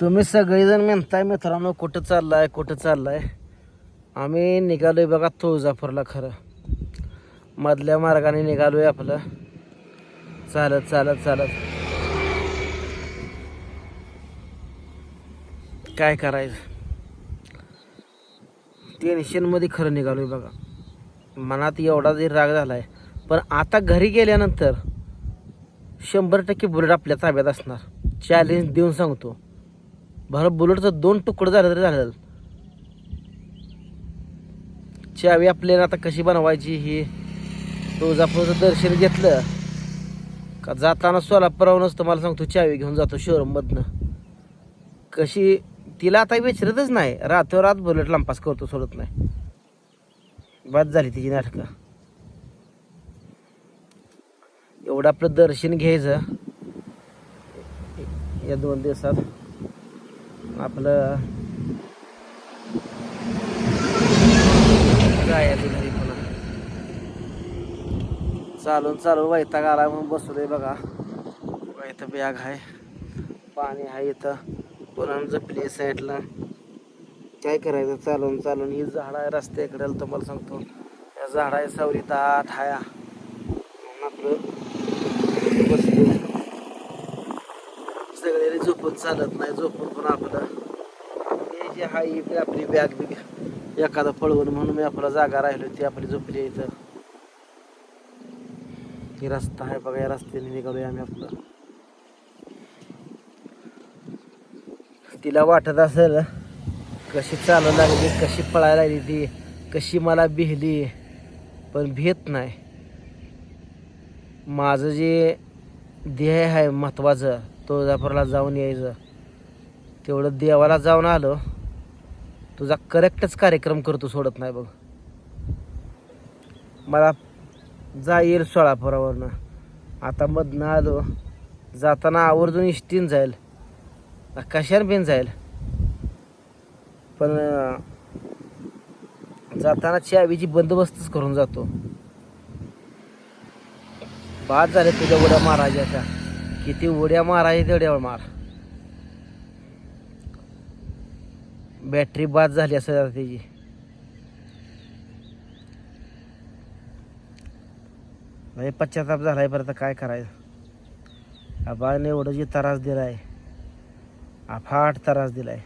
तुम्ही सगळेजण म्हणताय मित्रांनो कुठं चाललाय कुठं चाललाय? आम्ही निघालोय बघा तुळजापूरला खरं. मधल्या मार्गाने निघालोय आपलं. चालत चालत चालत. काय करायचं? टेन्शनमध्ये खरं निघालोय बघा. मनात एवढा जरी राग झालाय पण आता घरी गेल्यानंतर शंभर टक्के बुलेट आपल्या ताब्यात असणार. चॅलेंज देऊन सांगतो. बरं बुलेटचं दोन तुकडं झालं तरी झालं चावी आपल्याला आता कशी बनवायची ही तुळजापूरचं दर्शन घेतलं. का जाताना सोलापुरावरूनच तुम्हाला सांगतो चावी घेऊन जातो शोरूममधनं. कशी तिला आता विचारतच नाही. रातोरात बुलेट लंपास करतो सोडत नाही. बाद झाली तिची नाटकं. एवढं आपलं दर्शन घ्यायचं. या दोन दिवसात. आपलं जायचं घरी पुन्हा चालून चालून वैताग आला म्हणून बसलोय बघा. इथं बॅग आहे. पाणी आहे इथं. पुन्हा जपली साईडला काय करायचं? चालून चालून ही झाड आहे रस्त्याकडे तुम्हाला सांगतो. या झाड आहे सावरी दाट हाया आपलं बसलो चालत नाही झोपून पण आपलं. हे जे हा इकडे आपली बॅग बिग एखादं पळवून म्हणून मी आपला जागा राहिलो ती आपली झोपली इथं. हे रस्ता आहे बघा या रस्त्याने निघालोय आम्ही आपलं. तिला वाटत असेल कशी चालू लागली कशी पळायला लागली ती कशी मला भिली पण भीत नाही. माझं जे ध्येय आहे महत्त्वाचं तुळजापूरला जाऊन यायचं. तेवढं देवाला जाऊन आलो. तुझा करेक्टच कार्यक्रम करतो सोडत नाही बघ. मला जा येईल सोळापुरावरनं. आता मधनं आलो. जाताना आवर्जून इष्टीन जाईल. कशान बिन जाईल. पण जाताना चावीची बंदोबस्तच करून जातो. बाद झाले तुझ्या उड्या महाराजाच्या किती उड्या मारायची तेवढ्या मार. बॅटरी बाद झाली असं त्याची. म्हणजे पश्चाताप झालाय परत काय करायचं. आबाने एवढं जे त्रास दिलाय. अफाट त्रास दिलाय.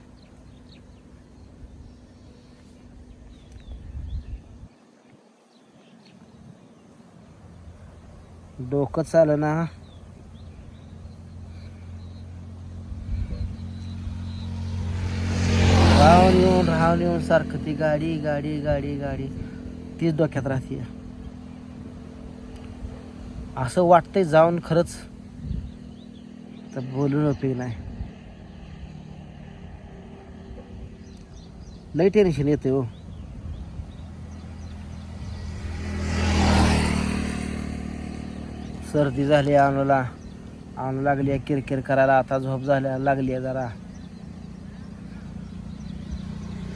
डोकं चालं ना सारखं ती गाडी गाडी गाडी गाडी. तीच डोक्यात राहते असं वाटतंय जाऊन खरंच. तर बोलून उपयोग नाही. लई टेन्शन येते हो. सर्दी झाली आणूला आणू लागली आहे किरकिर करायला. आता झोप झाल्या लागली आहे जरा.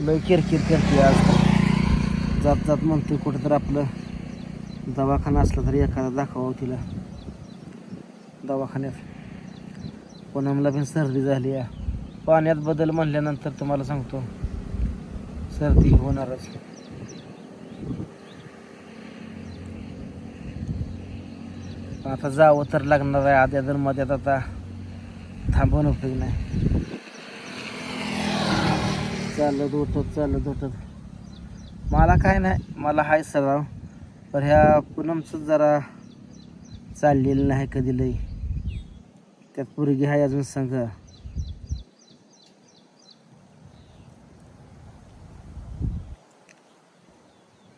लय किरकिर करते आज जात जात म्हणते कुठं तर आपलं. दवाखाना असला तरी एखादा दाखवावं तिला. दवाखान्यात. पुनमला पण सर्दी झाली आहे पाण्यात बदल म्हणल्यानंतर तुम्हाला सांगतो. सर्दी होणारच. आता जावं तर लागणार आहे आद्या तर मध्यात आता. थांबवून उपयोग नाही. चालत उठत चालत उठत मला काय नाही मला हाय सराव. पण ह्या पूनमचं जरा चाललेलं नाही कधी लई. त्यात पोरगी हाय अजून संघ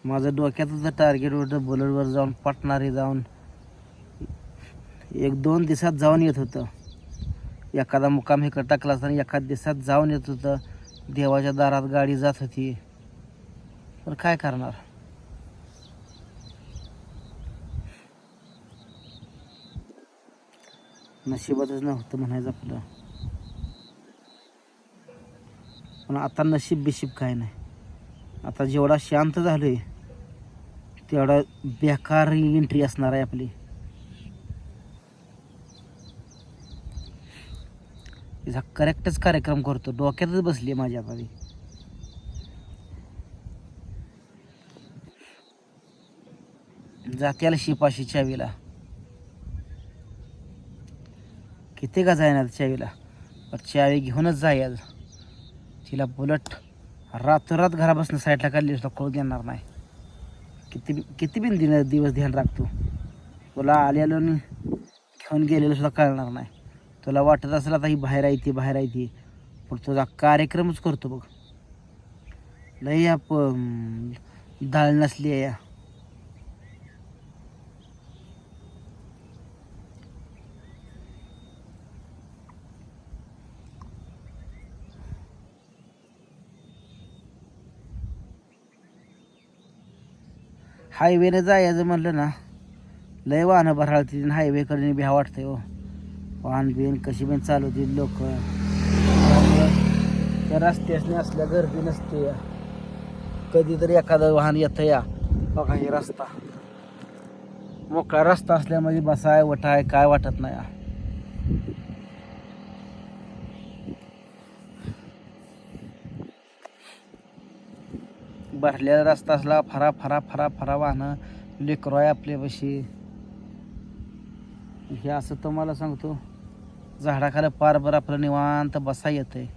माझं डोक्यातच टार्गेट होतं बुलेटवर जाऊन पटणारे जाऊन एक दोन दिवसात जाऊन येत होतं. एखादा मुकाम हे टाकला असताना एखाद दिवसात जाऊन येत होतं. देवाच्या दारात गाडी जात होती. पण काय करणार? नशिबातच नव्हतं म्हणायचं आपलं. पण आता नशीब बिशीब काय नाही. आता जेवढा शांत झालोय तेवढा बेकार एंट्री असणार आहे आपली. तिचा करेक्टच कार्यक्रम करतो. डोक्यातच बसली माझ्या आता जात्याला शिपाशी चावीला. किती का जायना चावीला? पण चावी घेऊनच जायल. तिला बुलट रातोरात घरापासून साईडला काढली सुद्धा कळू देणार नाही. किती किती बिन दिन दिवस ध्यान राखतो. तुला आलेलो आणि घेऊन गेलेलं सुद्धा कळणार नाही. तुला वाटत असेल आता ही बाहेर आहे ती बाहेर आहे ती. पण तुझा कार्यक्रमच करतो बघ. लई या प- डाळ नसली आहे या. हायवेने जायचं म्हणलं ना लय वाहनं भराळती हायवेकडे भ्या वाटतंय हो. वाहन बिन कशी पण चालवतील लोक. त्या रस्त्यासने असल्या गर्दी नसते. या कधीतरी एखादं वाहन येतं या. बघा हे रस्ता. मोकळा रस्ता असल्यामध्ये बसाय वटाय काय वाटत नाही. या. भरलेला रस्ता असला फरा फरा फरा फरा वाहनं लेकरं आहे आपल्यापाशी. हे असं तुम्हाला सांगतो. झाडाखाली पार आपलं निवांत बसा येते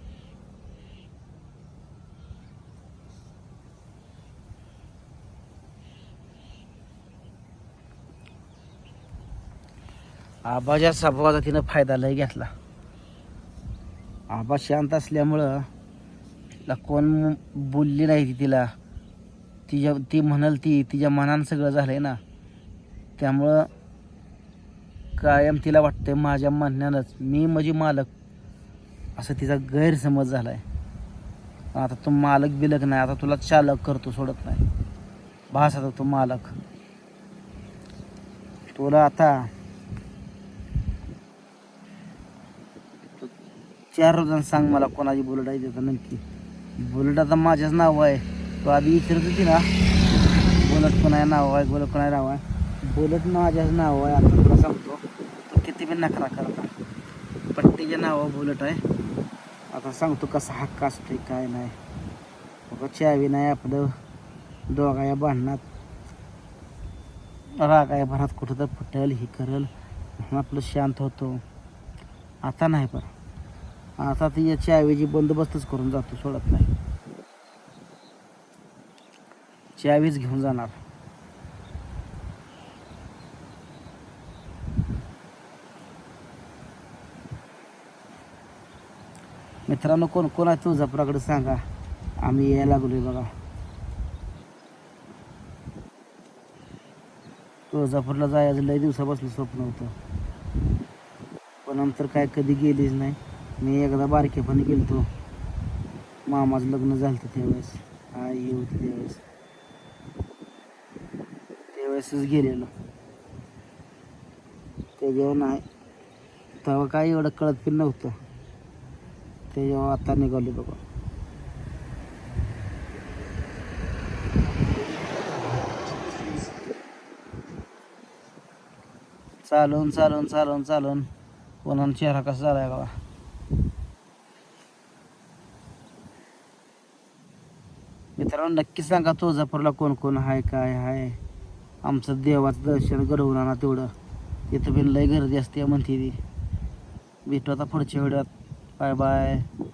आबाच्या स्वभावाचा तिनं फायदा लय घेतला. आबा शांत असल्यामुळं तिला कोण बोलली नाही ती तिला. तिच्या ती म्हणाल ती तिच्या मनानं सगळं झालंय ना. त्यामुळं कायम तिला वाटते माझ्या म्हणण्यानंच. मी म्हणजे मालक. असं तिचा गैरसमज झालाय. आता तू मालक बिलक नाही आता तुला चालक करतो सोडत नाही. भास आता तू मालक. तुला आता चार रोजानं सांग मला कोणाची बुलेट आहे त्याचं नक्की बुलेट आता माझ्याच नाव आहे. तू आधी विचारत होती ना. बुलेट कोणा नाव आहे बुलेट कोणा नाव आहे. बुलेट माझ्याच नाव आहे आता तुला सांगतो. तू किती बी नखरा करता. पट्टीच्या नावावर बुलेट आहे. आता सांगतो कसा हक्क असतो काय नाही. बघा चावी नाही आपलं. दोघाया भांडणात राग आहे भरात कुठं तर फुटल ही करल. म्हणून आपलं शांत होतो. आता नाही पण. आता ती या चावीची बंदोबस्तच करून जातो सोडत नाही. चावीच घेऊन जाणार. मित्रांनो कोण कोण आहे तुळजापुराकडे सांगा. आम्ही यायला लागलोय बघा. तुळजापूरला जायचं लय दिवसापासून स्वप्न होतं. पण नंतर काय कधी गेलीच नाही. मी एकदा बारकेपणी गेलतो. मामाचं लग्न झालं होतं त्यावेळेस. आई होती त्यावेळेस. त्यावेळेसच गेलेलो. ते गेव नाही. तेव्हा काय एवढं कळत पण नव्हतं. ते आता निघाली बघा चालून चालून चालून चालून. कोणाला चेहरा कसा झालाय बाबा मित्रांनो नक्की सांगा तुळजापूरला कोण कोण आहे काय आहे आमचं देवाचं दर्शन घडवून आणा तेवढं. तिथं पण लय गर्दी असते म्हणते ती. भेटू आता पुढच्या वेळात 拜拜。